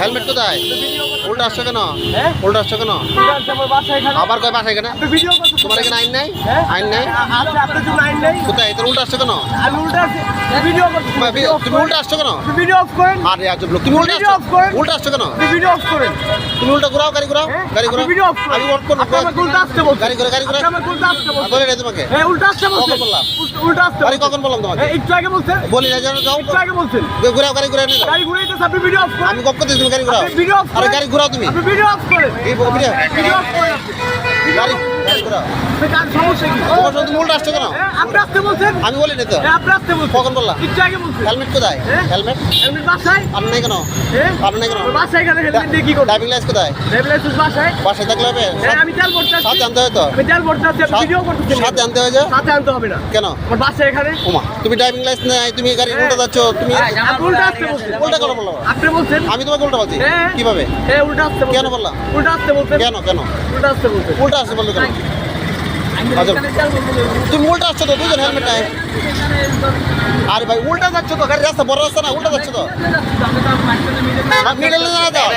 Helmet কোথায়? উল্টা আসছো কেন? হ্যাঁ? উল্টা আসছো কেন? আবার কয় বাসা এখানে? আপনি ভিডিও করতেছেন তোমার এখানে আইন নাই? হ্যাঁ? আইন নাই? আ- আছে আপনার জন্য আইন নেই? কোথায়? তোর উল্টা আসছো কেন? তুমি উল্টা আসছো কেন? আরে আজব লোক তুমি উল্টা আসছো। উল্টা আসছো কেন? তুমি উল্টা ঘুরাও গাড়ি ঘুরাও হ্যাঁ? গাড়ি ঘুরাও। অফ আমি ওয়ার্ক করব গাড়ি ঘুরে গাড়ি ঘুরে। বলে নাই তোমাকে। উল্টা আসতে কখন বললাম? উল্টা- আসতে গাড়ি কখন বললাম তোমাকে? একটু আগে বলছেন। বলি না যাও। একটু আগে বলছেন। ঘুরাও গাড়ি ঘুরে গাড়ি ঘুরাইতেছে আপনি ভিডিও অফ করেন। আমি কপ করতেছি তুমি গাড়ি ঘুরাও। আরে গাড়ি ঘুরাও তুমি। ভিডিও অফ করেন এই ভিডিও ভিডিও অফ করেন আপনি। গাড়ি গাড়ি ঘুরাও। আপনি সমস্যা কি? তুমি উল্টা আসছো কেন? হ্যাঁ, আপনি আসতে বলছেন? আমি বলি না তো। হ্যাঁ, আপনি আসতে বলছেন। কখন বললাম একটু আগে বলছেন। হেলমেট কোথায়? হ্যাঁ? হেলমেট? বাসায়? আর নাই কেন? হ্যাঁ। নাই কেন? বাসায় এখানে হেলমেট দিয়ে কি করব? ড্রাইভিং লাইসেন্স কোথায়? রেগুলেশন বাসায়? বাসায় থাকলে হবে? হ্যাঁ আমি তেল ভরতে আসছি। সাথে আনতে হয় তো? আমি তেল ভরতে আসছি, ভিডিও করতেছেন সাথে আনতে হয় সাথে আনতে হবে না। কেন? আমার বাসা এখানে? ওমা তুমি ড্রাইভিং লাইসেন্স নাই তুমি গাড়ি উল্টা যাচ্ছ তুমি আপনি আসতে বলছেন। উল্টা কেন বলল আপনি বলছেন আমি তোমাকে উল্টা বলছি হ্যাঁ। কীভাবে? হ্যাঁ উল্টা আসতে কেন বললাম? উল্টা আসতে বলছেন কেন কেন? উল্টা আসতে উল্টা আসছে বলল কেন। তুমি উল্টা আসছো তো দুজন হেলমেট নাই। আরে ভাই উল্টা যাচ্ছ তো গাড়ি রাস্তা বড় রাস্তা না উল্টা যাচ্ছ তো? মিডল না দাও।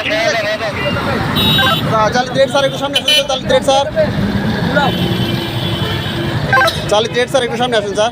চালি দেড় স্যার একটু সামনে আসুন চালি দেড় স্যার। চালি দেড় স্যার একটু সামনে আসুন স্যার।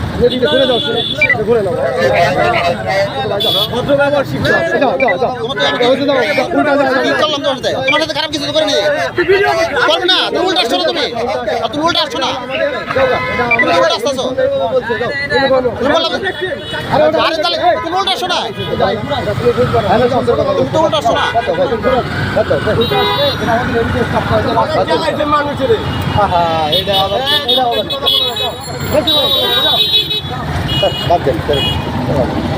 ঘুরে শুনে ঘুরে নাও। যাও যাও যাও। উল্টা তোমার সাথে খারাপ কিছু তো করিনি করবে না। তুমি উল্টা আসছো না তুমি তুমি উল্টা আসছো না। তুমি উল্টা আসছো আরে তাহলে তুমি উল্টা আসছো না। তুমি তো উল্টা আসছো না মানুষের बात करें